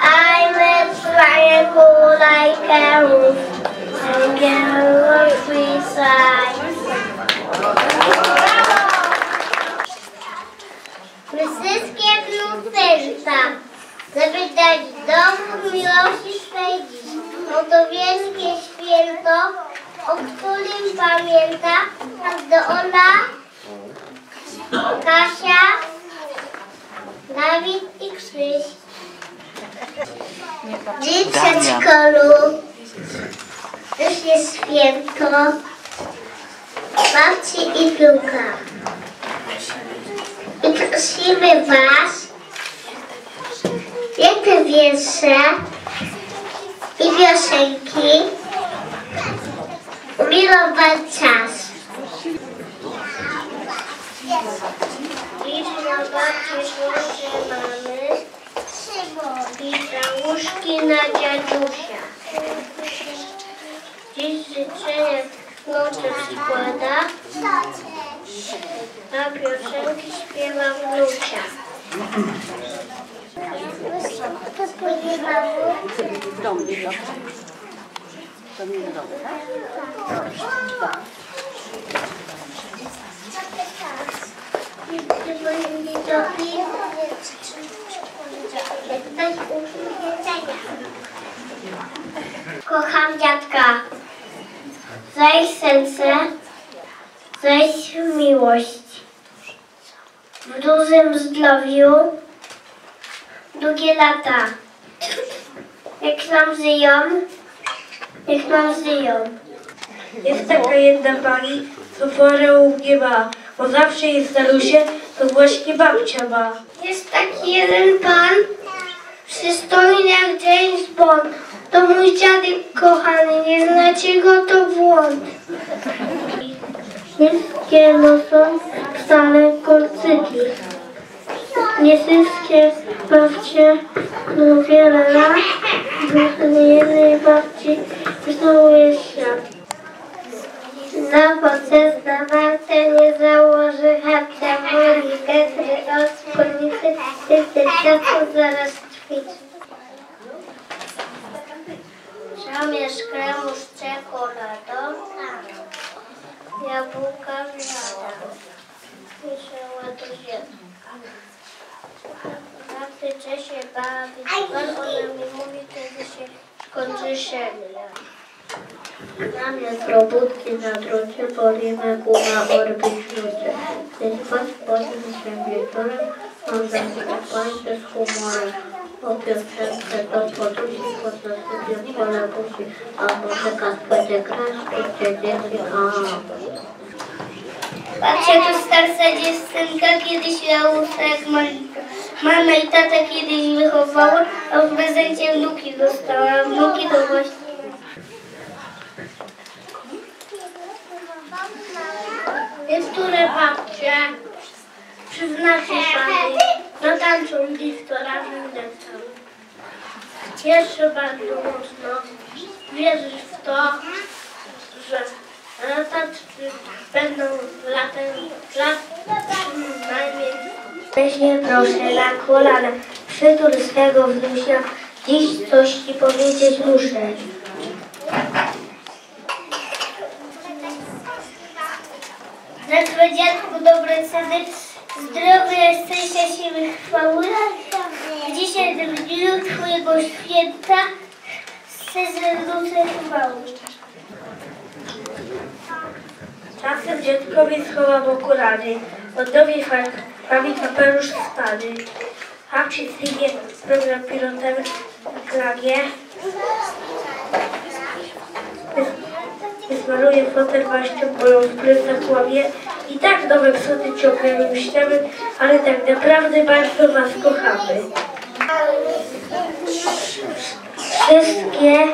a triangle like a roof. And three sides. Wszystkie serca, żeby dać dom miłości swej dziś. Oto wielkie święto, o którym pamięta każda Ola, Kasia, Dawid i Krzyś. Przedszkolu już jest święto babci i wnuka. I prosimy Was, piękne wiersze i piosenki umilować czas. Dziś na babci złoże mamy i całuszki na dziadusia. Dziś życzenia wnuczek składa, a piosenki śpiewa wnucia. W domu, dobrze? To nie w domu, tak? Kocham dziadka. Zaś serce, zaś miłość. W dużym zdrowiu długie lata. Jak nam żyją, jak nam żyją. Jest taka jedna pani, co porę ugniewa, bo zawsze jest starusie, to właśnie babcia ma. Jest taki jeden pan, przystojny jak James Bond. To mój dziadek kochany, nie znacie go, to błąd. Wszystkie noszą wcale kolczyki. Nie wszystkie babcie no wiele lat, nie jednej babci jest świat. Na proces na wartę nie założy chatę, woli getry od spódnicy, jest dziecko zaraz ćwiczy. Zamiesz kremu z czekoladą, jabłka wiada, wyszła do ziemi. Chce się bawić, bo ona mi mówi, kiedy się skończy szemla. Zamiast robótki na drucie polimy guma orby ślucie. Więc choć potem się wieczorem, on zaskoczy z humorem. O piosence do podusi, pod nasypie pole busi, a może to cię dzieci, a. Patrzcie, tu starsza dziewczynka kiedyś lałusa jak malinka. Mama i tata kiedyś wychowała, a w prezencie wnuki dostała. Wnuki to właśnie Niektóre babcie, przyznacie pani, no tańczą dziś to razem dęcą. Jeszcze bardzo mocno wierzysz w to, że lataczki będą latem, lat przynajmniej. Weźmie proszę na kolana, przytul swego wnusia, dziś coś ci powiedzieć muszę. Za dziadku dobre ceny, zdrowie, szczęścia, siły, chwały. Dzisiaj w dniu Twojego święta chcę zwrócę chwały. Czasem dziadkowi schowam okulary, oddowie prawi kapelusz spady. Hapci synie program pilotem klagie. Wysmaruję fotel maścią, moją sprytę kłamie. I tak nowe psoty ciągle myślimy, ale tak naprawdę bardzo was kochamy. Wszystkie,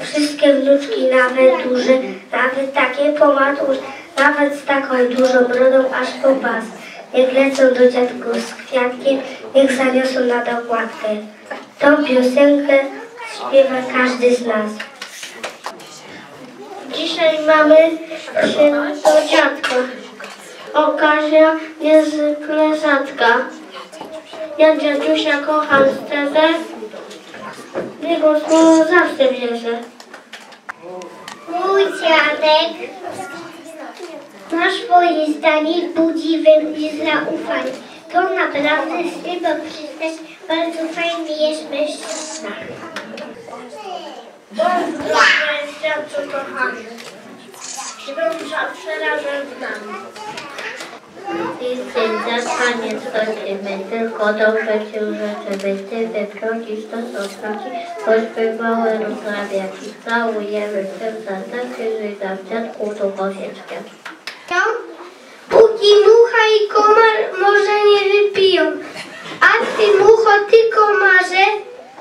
wszystkie wnuczki, nawet duże, nawet takie pomaturze, nawet z taką dużą brodą aż po pas. Jak lecą do dziadków z kwiatkiem, niech zaniosą na dokładkę. Tą piosenkę śpiewa każdy z nas. Dzisiaj mamy święto dziadka. Okazja niezwykle rzadka. Ja dziadusia kocham szczerze. Jego słowo zawsze wierzę. Mój dziadek na swoje zdanie budzi we mnie zaufanie. To naprawdę trzeba przyznać, bardzo fajny jest mężczyzna. Dziadco kochany. Śpią zawsze razem z nami. I syn za taniec chodzimy, tylko dobrze cię rzeczy, by ty wyprowadzić to, co traci, choćby małe rozrabiaki. Całujemy w tym zastępie, że za dziadku to powieczkę. Póki mucha i komar może nie wypiją, a ty mucho ty komarze,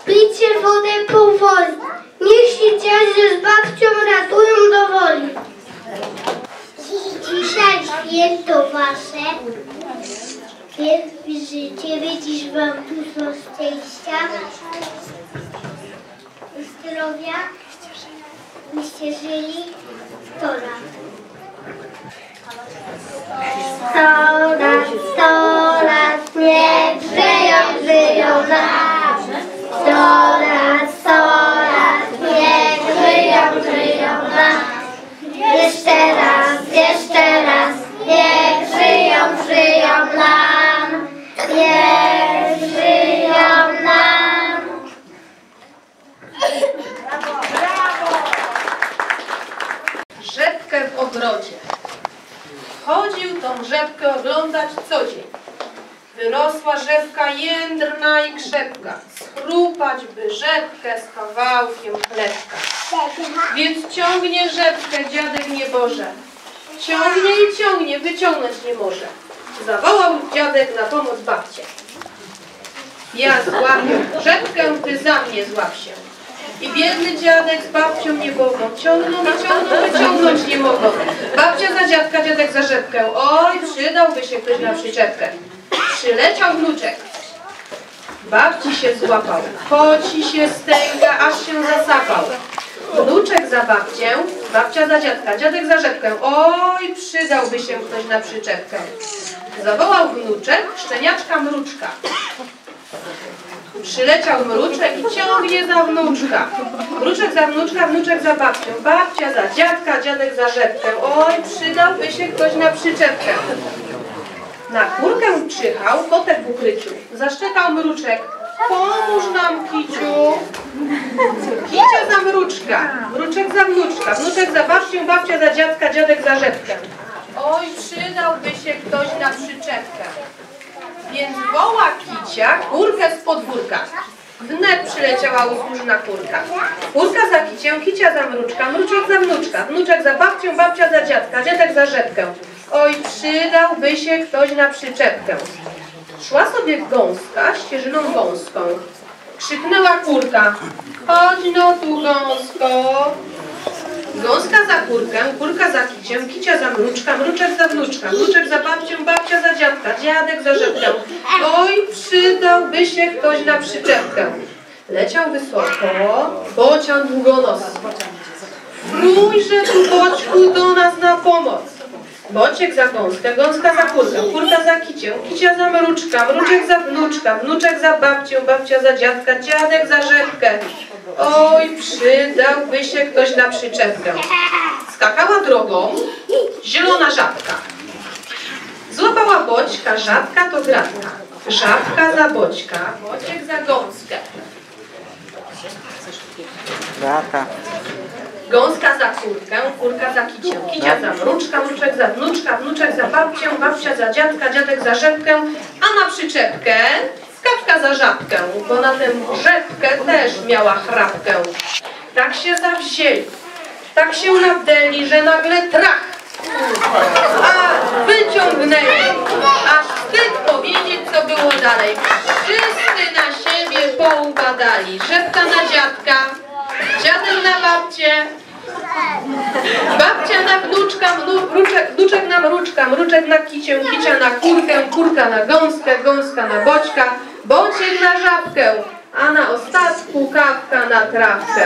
pijcie wodę powoli. Niech się dziadzie z babcią ratują do woli. Święto wasze, wielkie życie, widzisz wam dużo szczęścia, zdrowia, byście żyli 100 lat. Sto lat, Wyrosła rzepka jędrna i krzepka. Schrupać by rzepkę z kawałkiem chlebka. Więc ciągnie rzepkę dziadek nieboże. Ciągnie i ciągnie, wyciągnąć nie może. Zawołał dziadek na pomoc babcię. Ja złapię rzepkę, ty za mnie złap się. I biedny dziadek z babcią nie mogą. Ciągną i ciągną, wyciągnąć nie mogą. Babcia za dziadka, dziadek za rzepkę. Oj, przydałby się ktoś na przyczepkę. Przyleciał wnuczek. Babci się złapał. Poci się stęga, aż się zasapał. Wnuczek za babcię, babcia za dziadka, dziadek za rzepkę. Oj, przydałby się ktoś na przyczepkę. Zawołał wnuczek, szczeniaczka mruczka. Przyleciał mruczek i ciągnie za wnuczka. Mruczek za wnuczka, wnuczek za babcią. Babcia za dziadka, dziadek za rzepkę. Oj, przydałby się ktoś na przyczepkę. Na kurkę czyhał kotek w ukryciu. Zaszczekał mruczek. Pomóż nam, kiciu. Kicia za mruczka, mruczek za wnuczka, wnuczek za babcią, babcia za dziadka, dziadek za rzepkę. Oj, przydałby się ktoś na przyczepkę. Więc woła kicia kurkę z podwórka. Wnet przyleciała usłużna kurka. Kurka za kicię, kicia za mruczka, mruczek za wnuczka, wnuczek za babcią, babcia za dziadka, dziadek za rzepkę. Oj, przydałby się ktoś na przyczepkę. Szła sobie gąska ścieżyną wąską. Krzyknęła kurka. Chodź no tu gąsko. Gąska za kurkę, kurka za kiciem, kicia za mruczka, mruczek za wnuczka, wnuczek za babcią, babcia za dziadka, dziadek za rzepkę. Oj, przydałby się ktoś na przyczepkę. Leciał wysoko, bocian długonos. Frójże tu boćku do nas na pomoc. Bociek za gąskę, gąska za kurkę, kurka za kicię, kicia za mruczka, mruczek za wnuczka, wnuczek za babcią, babcia za dziadka, dziadek za rzepkę. Oj, przydałby się ktoś na przyczepkę. Skakała drogą zielona żabka. Złapała boćka, żabka to gratka. Żabka za boćka, bociek za gąskę. Lata. Gąska za kurkę, kurka za kicię, kicia za mruczka, mruczek za wnuczka, wnuczek za babcię, babcia za dziadka, dziadek za rzepkę, a na przyczepkę skawka za żabkę, bo na tę rzepkę też miała chrapkę. Tak się zawzięli, tak się nawdeli, że nagle trach, a wyciągnęli, aż wstyd powiedzieć, co było dalej. Wszyscy na siebie poubadali, rzepka na dziadka, dziadek na babcię, Babcia na wnuczka, wnu, wnuczek, na mruczka, mruczek na kicię, kicia na kurkę, kurka na gąskę, gąska na boćka, bociek na żabkę, a na ostatku kawka na trawkę.